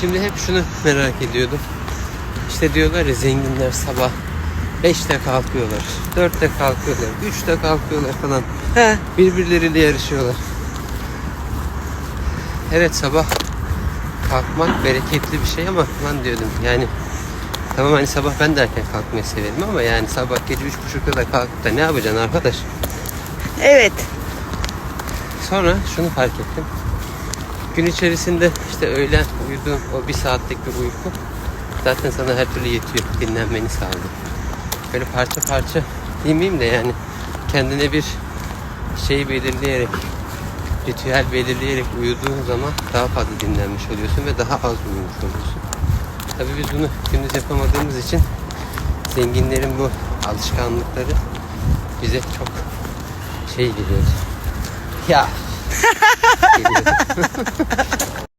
Şimdi hep şunu merak ediyordum. İşte diyorlar ya zenginler sabah 5'te kalkıyorlar, 4'te kalkıyorlar, 3'te kalkıyorlar falan. He. Birbirleriyle yarışıyorlar. Evet sabah kalkmak bereketli bir şey ama lan diyordum yani tamam hani sabah ben de erken kalkmayı severim ama yani sabah gece üç buçukta da kalkıp da ne yapacaksın arkadaş? Evet. Sonra şunu fark ettim. Gün içerisinde işte öğlen uyuduğum o bir saatlik bir uyku zaten sana her türlü yetiyor. Dinlenmeni sağlıyor. Böyle parça parça demeyeyim de yani kendine bir şey belirleyerek ritüel belirleyerek uyuduğun zaman daha fazla dinlenmiş oluyorsun ve daha az uyumuş oluyorsun. Tabii biz bunu gündüz yapamadığımız için zenginlerin bu alışkanlıkları bize çok şey geliyor. Ya. geliyor.